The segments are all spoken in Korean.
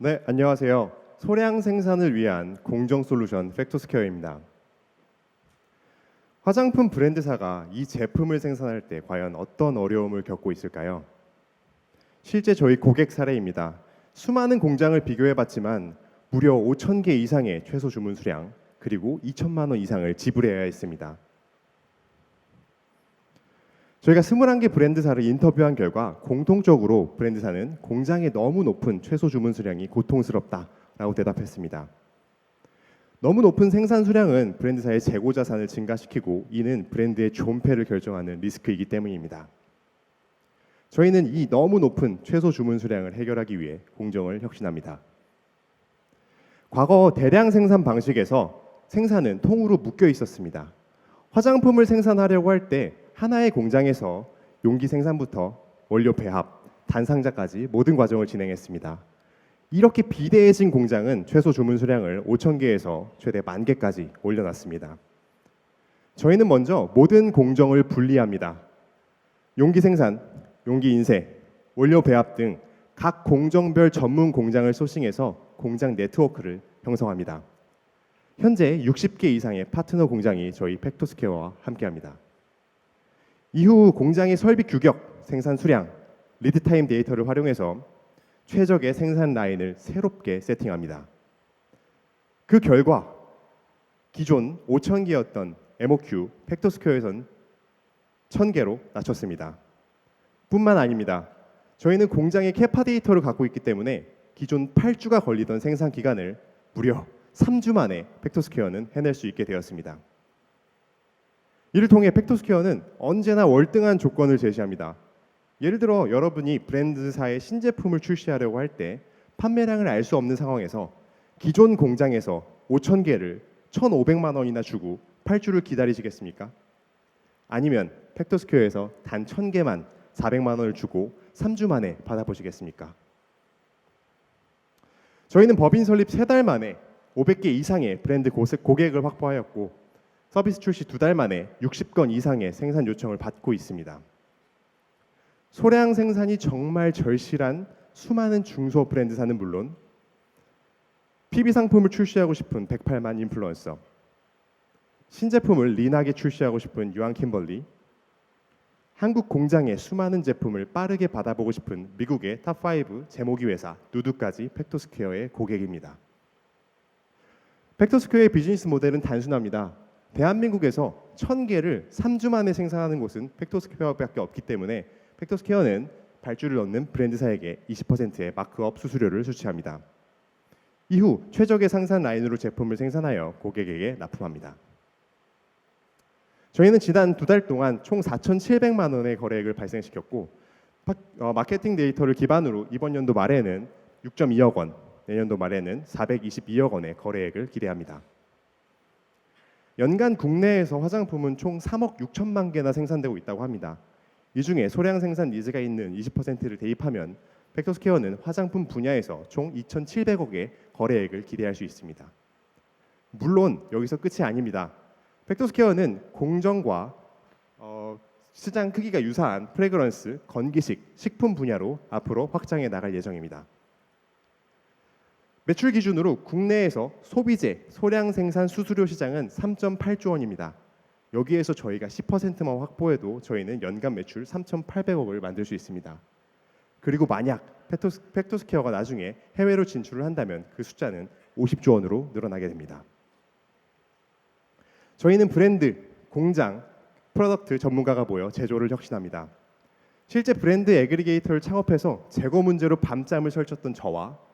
네, 안녕하세요. 소량 생산을 위한 공정 솔루션 팩토스퀘어입니다. 화장품 브랜드사가 이 제품을 생산할 때 과연 어떤 어려움을 겪고 있을까요? 실제 저희 고객 사례입니다. 수많은 공장을 비교해 봤지만 무려 5천 개 이상의 최소 주문 수량 그리고 2천만 원 이상을 지불해야 했습니다. 저희가 21개 브랜드사를 인터뷰한 결과 공통적으로 브랜드사는 공장의 너무 높은 최소 주문 수량이 고통스럽다라고 대답했습니다. 너무 높은 생산 수량은 브랜드사의 재고 자산을 증가시키고 이는 브랜드의 존폐를 결정하는 리스크이기 때문입니다. 저희는 이 너무 높은 최소 주문 수량을 해결하기 위해 공정을 혁신합니다. 과거 대량 생산 방식에서 생산은 통으로 묶여 있었습니다. 화장품을 생산하려고 할 때 하나의 공장에서 용기 생산부터 원료 배합, 단상자까지 모든 과정을 진행했습니다. 이렇게 비대해진 공장은 최소 주문 수량을 5천 개에서 최대 만 개까지 올려놨습니다. 저희는 먼저 모든 공정을 분리합니다. 용기 생산, 용기 인쇄, 원료 배합 등 각 공정별 전문 공장을 소싱해서 공장 네트워크를 형성합니다. 현재 60개 이상의 파트너 공장이 저희 팩토스케어와 함께합니다. 이후 공장의 설비 규격, 생산 수량, 리드 타임 데이터를 활용해서 최적의 생산 라인을 새롭게 세팅합니다. 그 결과 기존 5천 개였던 MOQ 팩토스퀘어에선 1,000개로 낮췄습니다. 뿐만 아닙니다. 저희는 공장의 캐파 데이터를 갖고 있기 때문에 기존 8주가 걸리던 생산 기간을 무려 3주 만에 팩토스퀘어는 해낼 수 있게 되었습니다. 이를 통해 팩토스퀘어는 언제나 월등한 조건을 제시합니다. 예를 들어 여러분이 브랜드사의 신제품을 출시하려고 할 때 판매량을 알 수 없는 상황에서 기존 공장에서 5천 개를 1,500만 원이나 주고 8주를 기다리시겠습니까? 아니면 팩토스퀘어에서 단 1,000개만 400만 원을 주고 3주 만에 받아보시겠습니까? 저희는 법인 설립 3달 만에 500개 이상의 브랜드 고객을 확보하였고 서비스 출시 두 달 만에 60건 이상의 생산 요청을 받고 있습니다. 소량 생산이 정말 절실한 수많은 중소 브랜드사는 물론 PB 상품을 출시하고 싶은 108만 인플루언서, 신제품을 린하게 출시하고 싶은 유한 킴벌리, 한국 공장의 수많은 제품을 빠르게 받아보고 싶은 미국의 탑5 제모기 회사 누드까지 팩토스퀘어의 고객입니다. 팩토스퀘어의 비즈니스 모델은 단순합니다. 대한민국에서 1000개를 3주 만에 생산하는 곳은 팩토스퀘어밖에 없기 때문에 팩토스퀘어는 발주를 넣는 브랜드사에게 20%의 마크업 수수료를 수취합니다. 이후 최적의 생산 라인으로 제품을 생산하여 고객에게 납품합니다. 저희는 지난 두 달 동안 총 4,700만 원의 거래액을 발생시켰고 파- 어, 마케팅 데이터를 기반으로 이번 연도 말에는 6.2억 원, 내년도 말에는 422억 원의 거래액을 기대합니다. 연간 국내에서 화장품은 총 3억 6천만 개나 생산되고 있다고 합니다. 이 중에 소량 생산 니즈가 있는 20%를 대입하면 팩토스케어는 화장품 분야에서 총 2,700억의 거래액을 기대할 수 있습니다. 물론 여기서 끝이 아닙니다. 팩토스케어는 공정과 어, 시장 크기가 유사한 프레그런스, 건기식, 식품 분야로 앞으로 확장해 나갈 예정입니다. 매출 기준으로 국내에서 소비재 소량 생산 수수료 시장은 3.8조 원입니다. 여기에서 저희가 10%만 확보해도 저희는 연간 매출 3,800억을 만들 수 있습니다. 그리고 만약 팩토스, 팩토스케어가 나중에 해외로 진출을 한다면 그 숫자는 50조 원으로 늘어나게 됩니다. 저희는 브랜드, 공장, 프로덕트 전문가가 모여 제조를 혁신합니다. 실제 브랜드 애그리게이터를 창업해서 재고 문제로 밤잠을 설쳤던 저와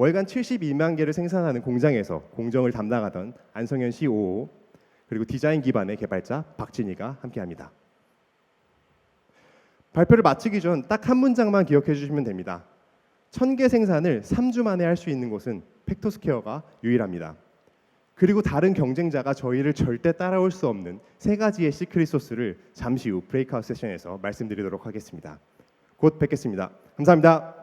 월간 72만 개를 생산하는 공장에서 공정을 담당하던 안성현 COO 그리고 디자인 기반의 개발자 박진희가 함께합니다. 발표를 마치기 전 딱 한 문장만 기억해 주시면 됩니다. 천 개 생산을 3주 만에 할 수 있는 곳은 팩토스케어가 유일합니다. 그리고 다른 경쟁자가 저희를 절대 따라올 수 없는 세 가지의 시크릿 소스를 잠시 후 브레이크아웃 세션에서 말씀드리도록 하겠습니다. 곧 뵙겠습니다. 감사합니다.